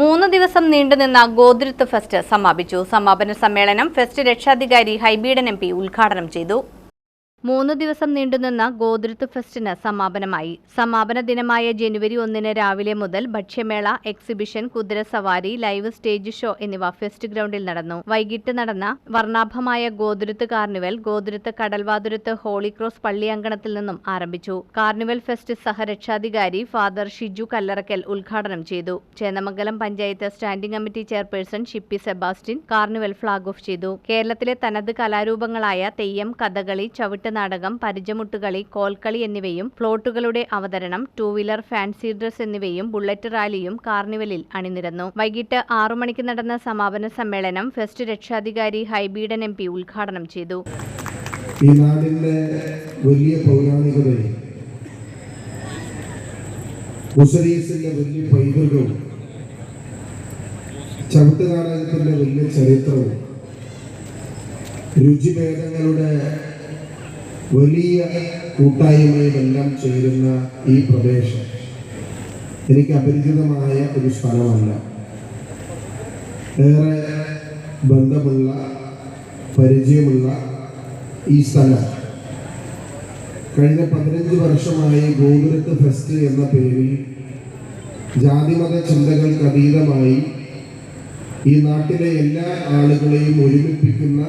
മൂന്ന് ദിവസം നീണ്ടുനിന്ന ഗോദ്രത്ത് ഫെസ്റ്റ് സമാപിച്ചു. സമാപന സമ്മേളനം ഫെസ്റ്റ് രക്ഷാധികാരി ഹൈബീഡൻ എം ഉദ്ഘാടനം ചെയ്തു. മൂന്ന് ദിവസം നീണ്ടുനിന്ന ഗോദ്രത്ത് ഫെസ്റ്റിന് സമാപനമായി. സമാപന ദിനമായ ജനുവരി ഒന്നിന് രാവിലെ മുതൽ ഭക്ഷ്യമേള എക്സിബിഷൻ കുതിരസവാരി ലൈവ് സ്റ്റേജ് ഷോ എന്നിവ ഫെസ്റ്റ് ഗ്രൗണ്ടിൽ നടന്നു. വൈകിട്ട് നടന്ന വർണാഭമായ Gothuruth carnival Gothuruth Kadalvathuruth holy cross പള്ളി അങ്കണത്തിൽ നിന്നും ആരംഭിച്ചു. കാർണിവൽ ഫെസ്റ്റ് സഹരക്ഷാധികാരി ഫാദർ ഷിജു കല്ലറക്കൽ ഉദ്ഘാടനം ചെയ്തു. Chennamangalam panchayat standing committee chairperson Shippy Sebastian carnival flag off ചെയ്തു. കേരളത്തിലെ തനത് കലാരൂപങ്ങളായ തെയ്യം കഥകളി ചവിട്ട് നാടകം പരിചമുട്ടുകളി കോൽക്കളി എന്നിവയും ഫ്ലോട്ടുകളുടെ അവതരണം ടൂ വീലർ ഫാൻസി ഡ്രസ് എന്നിവയും ബുള്ളറ്റ് റാലിയും കാർണിവലിൽ അണിനിരന്നു. വൈകിട്ട് ആറു മണിക്ക് നടന്ന സമാപന സമ്മേളനം ഫെസ്റ്റ് രക്ഷാധികാരി ഹൈബീഡൻ എം പി ഉദ്ഘാടനം ചെയ്തു. ഈ നാടിന്റെ വലിയ വലിയ ചരിത്രവും രുചിഭേദങ്ങളുടെ വലിയ കൂട്ടായ്മയുമെല്ലാം ചേരുന്ന ഈ പ്രദേശം എനിക്ക് അപരിചിതമായ ഒരു സ്ഥലമല്ല. ഏറെ ബന്ധമുള്ള പരിചയമുള്ള ഈ സ്ഥലം. കഴിഞ്ഞ പതിനഞ്ച് വർഷമായി ഗോകുലത്ത് ഫെസ്റ്റ് എന്ന പേരിൽ ജാതിമത ചിന്തകൾക്ക് അതീതമായി ഈ നാട്ടിലെ എല്ലാ ആളുകളെയും ഒരുമിപ്പിക്കുന്ന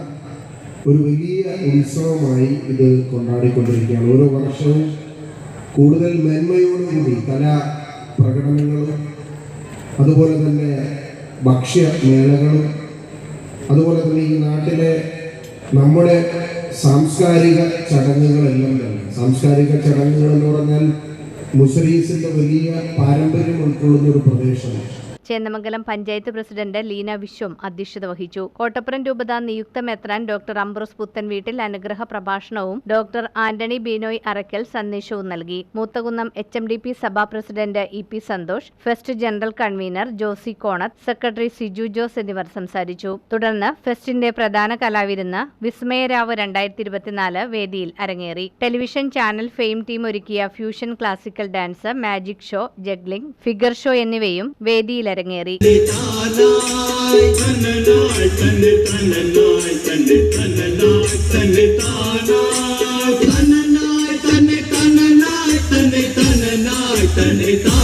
ഒരു വലിയ ഉത്സവമായി ഇത് കൊണ്ടാടിക്കൊണ്ടിരിക്കുകയാണ്. ഓരോ വർഷവും കൂടുതൽ മേന്മയോടുകൂടി കലാ പ്രകടനങ്ങളും അതുപോലെ തന്നെ ഭക്ഷ്യമേളകളും അതുപോലെ തന്നെ ഈ നാട്ടിലെ നമ്മുടെ സാംസ്കാരിക ചടങ്ങുകളെല്ലാം തന്നെ. സാംസ്കാരിക ചടങ്ങുകൾ എന്ന് പറഞ്ഞാൽ മുസ്ലിംസിന്റെ വലിയ പാരമ്പര്യം ഉൾക്കൊള്ളുന്ന ഒരു പ്രദേശമാണ്. ചേന്നമംഗലം പഞ്ചായത്ത് പ്രസിഡന്റ് ലീന വിശ്വം അധ്യക്ഷത വഹിച്ചു. കോട്ടപ്പുറം രൂപത നിയുക്ത മെത്രാൻ ഡോക്ടർ അംബ്രോസ് പുത്തൻ വീട്ടിൽ അനുഗ്രഹ പ്രഭാഷണവും ഡോക്ടർ ആന്റണി ബീനോയ് അറക്കൽ സന്ദേശവും നൽകി. Moothakunnam H M D P സഭാ president E P Santhosh fest general convener Josy Konath secretary Siju Jose എന്നിവർ സംസാരിച്ചു. തുടർന്ന് ഫെസ്റ്റിന്റെ പ്രധാന കലാവിരുന്ന വിസ്മയരാവ് രണ്ടായിരത്തി ഇരുപത്തിനാല് വേദിയിൽ അരങ്ങേറി. ടെലിവിഷൻ ചാനൽ ഫെയിം ടീം ഒരുക്കിയ fusion classical dance magic show juggling figure show എന്നിവയും വേദിയിൽ അരങ്ങേറി തന്നെ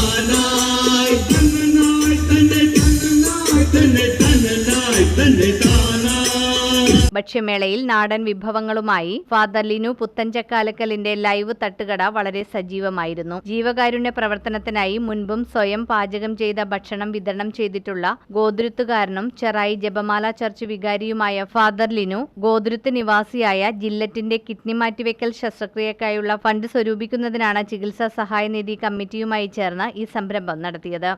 ഭക്ഷ്യമേളയിൽ നാടൻ വിഭവങ്ങളുമായി ഫാദർ ലിനു പുത്തഞ്ചക്കാലക്കലിന്റെ ലൈവ് തട്ടുകട വളരെ സജീവമായിരുന്നു. ജീവകാരുണ്യ പ്രവർത്തനത്തിനായി മുൻപും സ്വയം പാചകം ചെയ്ത ഭക്ഷണം വിതരണം ചെയ്തിട്ടുള്ള ഗോദ്രുത്തുകാരനും ചെറായി ജപമാല ചർച്ച് വികാരിയുമായ ഫാദർ ലിനു ഗോദ്രുത്ത് നിവാസിയായ ജില്ലറ്റിന്റെ കിഡ്നി മാറ്റിവെക്കൽ ശസ്ത്രക്രിയക്കായുള്ള ഫണ്ട് സ്വരൂപിക്കുന്നതിനാണ് ചികിത്സാ സഹായനിധി കമ്മിറ്റിയുമായി ചേർന്ന് ഈ സംരംഭം നടത്തിയത്.